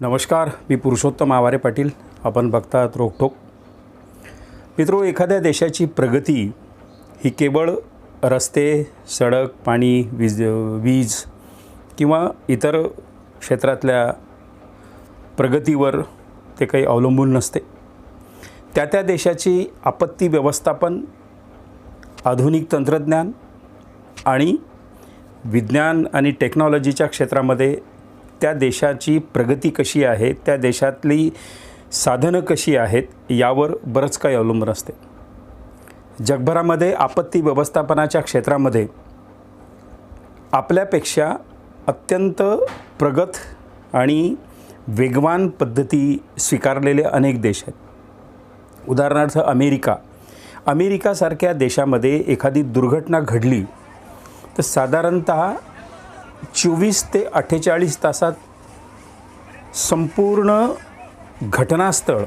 नमस्कार मी पुरुषोत्तम आवारे पाटील. आपण बघतात रोकठोक मित्रो एखाद्या देशाची प्रगती ही केवळ रस्ते सडक पाणी वीज वीज किंवा इतर क्षेत्रातल्या प्रगतीवर ते काही अवलंबून नसते. त्या त्या देशाची आपत्ती व्यवस्थापन आधुनिक तंत्रज्ञान आणि विज्ञान आणि टेक्नॉलॉजीच्या क्षेत्रामध्ये त्या देशाची प्रगती कशी आहे त्या देशातली साधनं कशी आहेत यावर बरंच काही अवलंबून असते. जगभरामध्ये आपत्ती व्यवस्थापनाच्या क्षेत्रामध्ये आपल्यापेक्षा अत्यंत प्रगत आणि वेगवान पद्धती स्वीकारलेले अनेक देश आहेत. उदाहरणार्थ अमेरिका. अमेरिकासारख्या देशामध्ये एखादी दुर्घटना घडली तर साधारणत चोवीस ते अठ्ठेचाळीस तासात संपूर्ण घटनास्थळ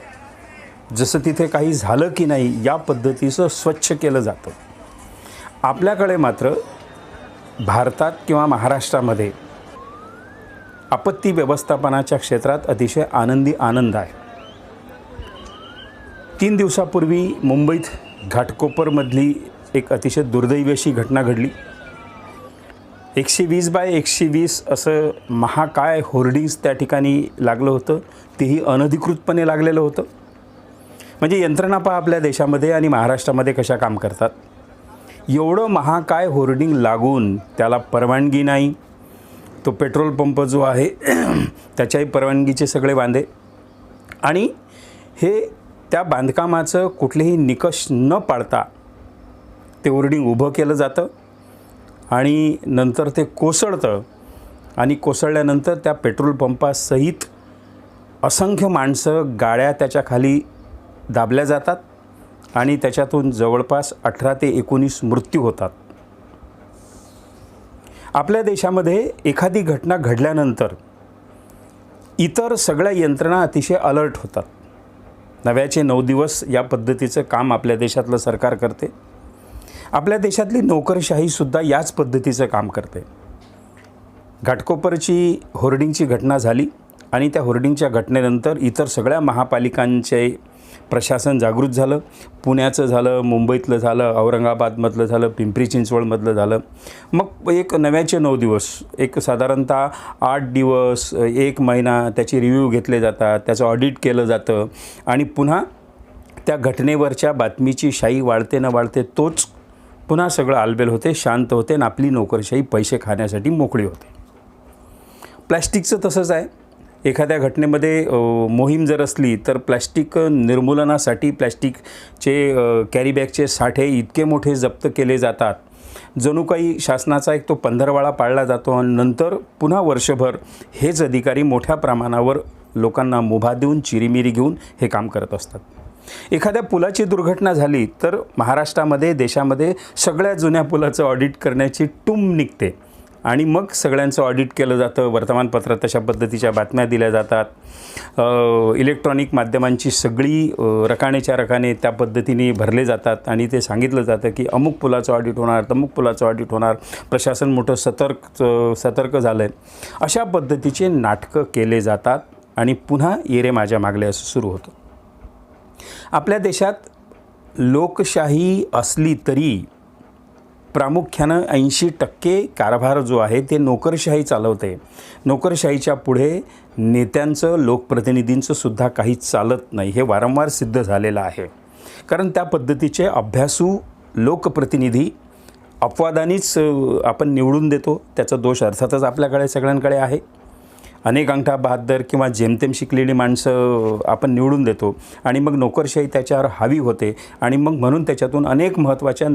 जसं तिथे काही झालं की नाही या पद्धतीचं स्वच्छ केलं जातं. आपल्याकडे मात्र भारतात किंवा महाराष्ट्रामध्ये आपत्ती व्यवस्थापनाच्या क्षेत्रात अतिशय आनंदी आनंद आहे. तीन दिवसापूर्वी मुंबईत घाटकोपरमधली एक अतिशय दुर्दैवी अशी घटना घडली. एकशे वीस बाय एकशे वीस असं महाकाय होर्डिंग्स त्या ठिकाणी लागलं होतं. तेही अनधिकृतपणे लागलेलं होतं. म्हणजे यंत्रणा पहा आपल्या देशामध्ये आणि महाराष्ट्रामध्ये कशा काम करतात. एवढं महाकाय होर्डिंग लागून त्याला परवानगी नाही. तो पेट्रोल पंप जो आहे त्याच्याही परवानगीचे सगळे बांधे आणि हे त्या बांधकामाचं कुठलेही निकष न पाळता ते होर्डिंग उभं केलं जातं. आणि नंतर ते कोसळतं. आणि कोसळल्यानंतर त्या पेट्रोल पंपासहित असंख्य माणसं गाड्या त्याच्याखाली दाबल्या जातात आणि त्याच्यातून जवळपास अठरा ते एकोणीस मृत्यू होतात. आपल्या देशामध्ये एखादी घटना घडल्यानंतर इतर सगळ्या यंत्रणा अतिशय अलर्ट होतात. नव्याचे नऊ दिवस या पद्धतीचं काम आपल्या देशातलं सरकार करते. आपल्या देशातली नोकरशाहीसुद्धा याच पद्धतीचं काम करते. घाटकोपरची होर्डिंगची घटना झाली आणि त्या होर्डिंगच्या घटनेनंतर इतर सगळ्या महापालिकांचे प्रशासन जागृत झालं. पुण्याचं झालं मुंबईतलं झालं औरंगाबादमधलं झालं पिंपरी चिंचवडमधलं झालं. मग एक नव्याचे नऊ दिवस एक साधारणतः आठ दिवस एक महिना त्याची रिव्ह्यू घेतले जातात त्याचं ऑडिट केलं जातं आणि पुन्हा त्या घटनेवरच्या बातमीची शाई वाढते न वाढते तोच पुन्हा सगळं आलबेल होते शांत होते आणि आपली नोकरशाही पैसे खाण्यासाठी मोकळी होते. प्लॅस्टिकचं तसंच आहे. एखाद्या घटनेमध्ये मोहीम जर असली तर प्लॅस्टिक निर्मूलनासाठी प्लॅस्टिकचे कॅरीबॅगचे साठे इतके मोठे जप्त केले जातात. जणू काही शासनाचा एक तो पंधरवाळा पाळला जातो आणि नंतर पुन्हा वर्षभर हेच अधिकारी मोठ्या प्रमाणावर लोकांना मुभा देऊन चिरीमिरी घेऊन हे काम करत असतात. एखाद्या पुलाची दुर्घटना झाली तर महाराष्ट्रामध्ये देशामध्ये सगळ्या जुन्या पुलाचं ऑडिट करण्याची टूम निघते. आणि मग सगळ्यांचं ऑडिट केलं जातं वर्तमानपत्रात तशा पद्धतीच्या बातम्या दिल्या जातात. इलेक्ट्रॉनिक माध्यमांची सगळी रकानेच्या रकाने त्या पद्धतीने भरले जातात. आणि ते सांगितलं जातं की अमुक पुलाचं ऑडिट होणार तमुक पुलाचं ऑडिट होणार. प्रशासन मोठं सतर्क सतर्क झालं आहे अशा पद्धतीचे नाटकं केले जातात. आणि पुन्हा येरे माझ्या मागले असं सुरू होतं. आपल्या देशात लोकशाही असली तरी प्रामुख्यानं ऐंशी टक्के कारभार जो आहे ते नोकरशाही चालवते. नोकरशाहीच्या पुढे नेत्यांचं लोकप्रतिनिधींचं सुद्धा काही चालत नाही. हे वारंवार सिद्ध झालेलं आहे. कारण त्या पद्धतीचे अभ्यासू लोकप्रतिनिधी अपवादानीच आपण निवडून देतो. त्याचा दोष अर्थातच आपल्याकडे सगळ्यांकडे आहे. अनेक अंगठा बहादर किंवा जेमतेम शिकलेली माणसं आपण निवडून देतो. आणि मग नोकरशाही त्याच्यावर हावी होते. आणि मग म्हणून त्याच्यातून अनेक महत्त्वाच्या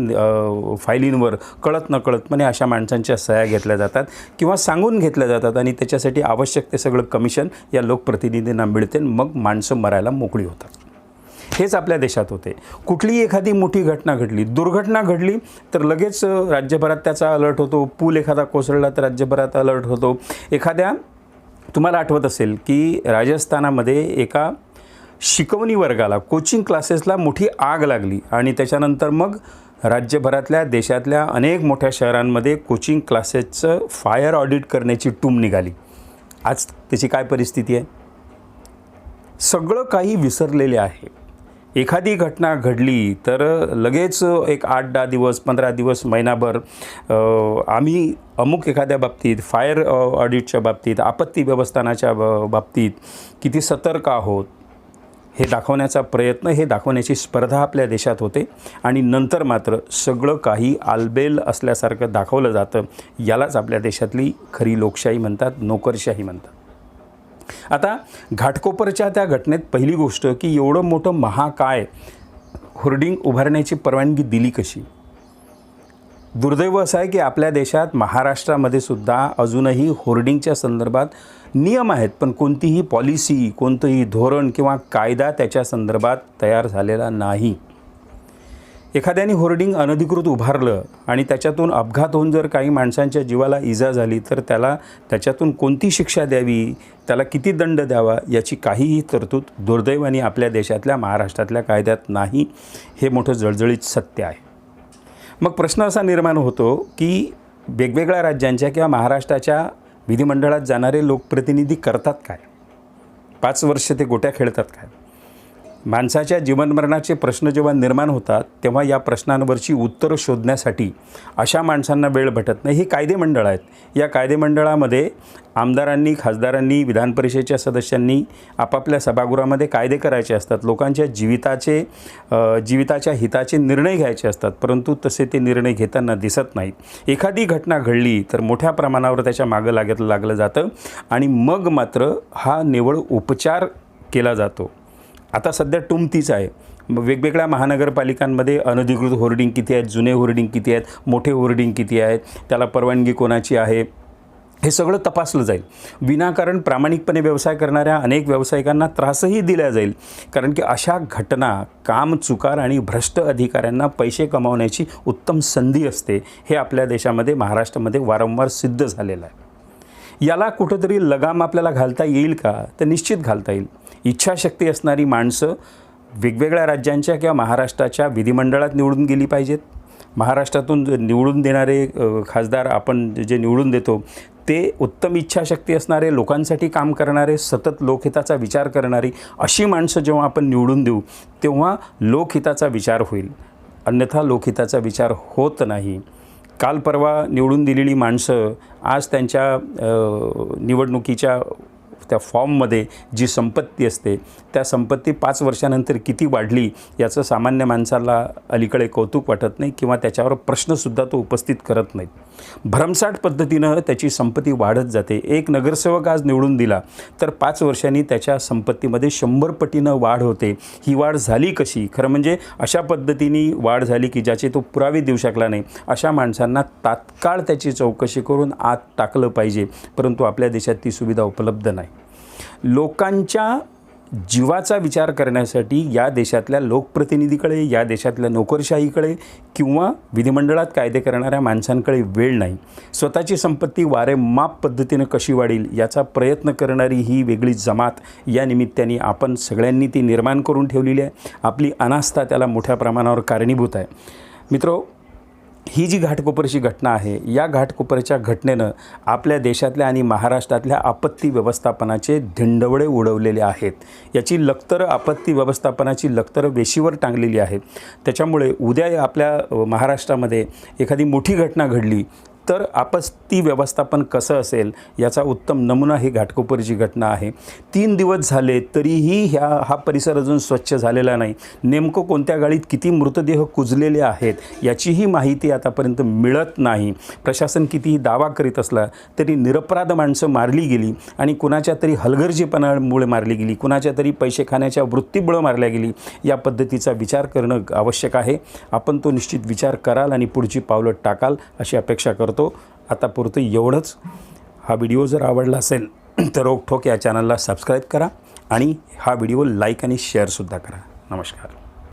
फायलींवर कळत नकळतपणे अशा माणसांच्या सह्या घेतल्या जातात किंवा सांगून घेतल्या जातात आणि त्याच्यासाठी आवश्यक ते सगळं कमिशन या लोकप्रतिनिधींना मिळते मग माणसं मरायला मोकळी होतात. हेच आपल्या देशात होते. कुठलीही एखादी मोठी घटना घडली दुर्घटना घडली तर लगेच राज्यभरात त्याचा अलर्ट होतो. पूल एखादा कोसळला तर राज्यभरात अलर्ट होतो. एखाद्या तुम्हाला आठवत असेल की राजस्थानामध्ये एका शिकवणी वर्गाला कोचिंग क्लासेसला मोठी आग लागली आणि त्याच्यानंतर मग राज्यभरातल्या देशातल्या अनेक मोठ्या शहरांमध्ये कोचिंग क्लासेसचं फायर ऑडिट करण्याची टूम निघाली. आज त्याची काय परिस्थिती आहे? सगळं काही विसरलेले आहे. एखादी घटना घडली तर लगेच एक आठ दहा दिवस पंधरा दिवस महिनाभर आम्ही अमुक एखाद्या बाबतीत फायर ऑडिटच्या बाबतीत आपत्ती व्यवस्थानाच्या ब- बाबतीत किती सतर्क आहोत हे दाखवण्याचा प्रयत्न हे दाखवण्याची स्पर्धा आपल्या देशात होते. आणि नंतर मात्र सगळं काही आलबेल असल्यासारखं दाखवलं जातं. यालाच आपल्या देशातली खरी लोकशाही म्हणतात नोकरशाही म्हणतात. आता घाटकोपरच्या त्या घटनेत पहिली गोष्ट की एवढं मोठं महाकाय होर्डिंग उभारण्याची परवानगी दिली कशी? दुर्दैव असं आहे की आपल्या देशात महाराष्ट्रामध्ये सुद्धा अजूनही होर्डिंगच्या संदर्भात नियम आहेत पण कोणतीही पॉलिसी कोणतंही धोरण किंवा कायदा त्याच्या संदर्भात तयार झालेला नाही. एखाद्याने होर्डिंग अनधिकृत उभारलं आणि त्याच्यातून अपघात होऊन जर काही माणसांच्या जीवाला इजा झाली तर त्याला त्याच्यातून कोणती शिक्षा द्यावी? त्याला किती दंड द्यावा? याची काहीही तरतूद दुर्दैवाने आपल्या देशातल्या महाराष्ट्रातल्या कायद्यात नाही. हे मोठं जळजळीत सत्य आहे. मग प्रश्न असा निर्माण होतो की वेगवेगळ्या राज्यांच्या किंवा महाराष्ट्राच्या विधिमंडळात जाणारे लोकप्रतिनिधी करतात काय? पाच वर्ष ते गोट्या खेळतात काय? माणसाच्या जीवनमरणाचे प्रश्न जेव्हा निर्माण होतात तेव्हा या प्रश्नांवरची उत्तरं शोधण्यासाठी अशा माणसांना वेळ भेटत नाही. ही कायदेमंडळ आहेत. या कायदेमंडळामध्ये आमदारांनी खासदारांनी विधान परिषदेच्या सदस्यांनी आपापल्या सभागृहामध्ये कायदे करायचे असतात. लोकांच्या जीविताचे जीविताच्या हिताचे निर्णय घ्यायचे असतात परंतु तसे ते निर्णय घेताना दिसत नाहीत. एखादी घटना घडली तर मोठ्या प्रमाणावर त्याच्या मागं लागत लागलं जातं आणि मग मात्र हा निवळ उपचार केला जातो. आता सध्या टुमतीच आहे. वेगवेगळ्या महानगरपालिकांमध्ये अनधिकृत होर्डिंग किती आहेत जुने होर्डिंग किती आहेत मोठे होर्डिंग किती आहेत त्याला परवानगी कोणाची आहे हे सगळं तपासलं जाईल. विनाकारण प्रामाणिकपणे व्यवसाय करणाऱ्या अनेक व्यावसायिकांना त्रासही दिला जाईल. कारण की अशा घटना काम चुकार आणि भ्रष्ट अधिकाऱ्यांना पैसे कमावण्याची उत्तम संधी असते हे आपल्या देशामध्ये महाराष्ट्रामध्ये वारंवार सिद्ध झालेलं आहे. याला कुठंतरी लगाम आपल्याला घालता येईल का? तर निश्चित घालता येईल. इच्छाशक्ती असणारी माणसं वेगवेगळ्या राज्यांच्या किंवा महाराष्ट्राच्या विधिमंडळात निवडून गेली पाहिजेत. महाराष्ट्रातून निवडून देणारे खासदार आपण जे निवडून देतो ते उत्तम इच्छाशक्ती असणारे लोकांसाठी काम करणारे सतत लोकहिताचा विचार करणारी अशी माणसं जेव्हा आपण निवडून देऊ तेव्हा लोकहिताचा विचार होईल. अन्यथा लोकहिताचा विचार होत नाही. काल परवा निवडून दिलेली माणसं आज त्यांच्या निवडणुकीच्या त्या फॉर्ममध्ये जी संपत्ती असते त्या संपत्ती पाच वर्षानंतर किती वाढली याचं सामान्य माणसाला अलीकडे कौतुक वाटत नाही किंवा त्याच्यावर प्रश्नसुद्धा तो उपस्थित करत नाही. भरमसाठ पद्धतीनं त्याची संपत्ती वाढत जाते. एक नगरसेवक आज निवडून दिला तर पाच वर्षांनी त्याच्या संपत्तीमध्ये शंभर पटीनं वाढ होते. ही वाढ झाली कशी? खरं म्हणजे अशा पद्धतीने वाढ झाली की ज्याचे तो पुरावे देऊ शकला नाही. अशा माणसांना तात्काळ त्याची चौकशी करून आत टाकलं पाहिजे परंतु आपल्या देशात ती सुविधा उपलब्ध नाही. लोकांच्या जीवाचा विचार करण्यासाठी या देशातल्या लोकप्रतिनिधीकडे या देशातल्या नोकरशाहीकडे किंवा विधिमंडळात कायदे करणाऱ्या माणसांकडे वेळ नाही. स्वतःची संपत्ती वारेमाप पद्धतीनं कशी वाढेल याचा प्रयत्न करणारी ही वेगळी जमात या निमित्ताने आपण सगळ्यांनी ती निर्माण करून ठेवलेली आहे. आपली अनास्था त्याला मोठ्या प्रमाणावर कारणीभूत आहे. मित्रो ही जी घाटकोपरची घटना आहे या घाटकोपरच्या घटनेनं आपल्या देशातल्या आणि महाराष्ट्रातल्या आपत्ती व्यवस्थापनाचे धिंडवडे उडवलेले आहेत. याची लखतर आपत्ती व्यवस्थापनाची लखतर वेशीवर टांगलेली आहेत त्याच्यामुळे उद्या आपल्या महाराष्ट्रामध्ये एखादी मोठी घटना घडली तर आपत्ती व्यवस्थापन कसं असेल याचा उत्तम नमुना ही घाटकोपरची घटना आहे. तीन दिवस झाले तरीही ह्या हा परिसर अजून स्वच्छ झालेला नाही. नेमकं कोणत्या गाडीत किती मृतदेह कुजलेले आहेत याचीही माहिती आतापर्यंत मिळत नाही. प्रशासन कितीही दावा करीत असला तरी निरपराध माणसं मारली गेली आणि कुणाच्या तरी हलगर्जीपणामुळे मारली गेली. कुणाच्या तरी पैसे खाण्याच्या वृत्तीमुळं मारल्या गेली. या पद्धतीचा विचार करणं आवश्यक आहे. आपण तो निश्चित विचार कराल आणि पुढची पावलं टाकाल अशी अपेक्षा करतो. आता पुरतं एवढंच. हा व्हिडिओ जर आवडला असेल तर रोकठोक या चॅनलला सबस्क्राईब करा आणि हा व्हिडिओ लाईक आणि शेअरसुद्धा करा. नमस्कार.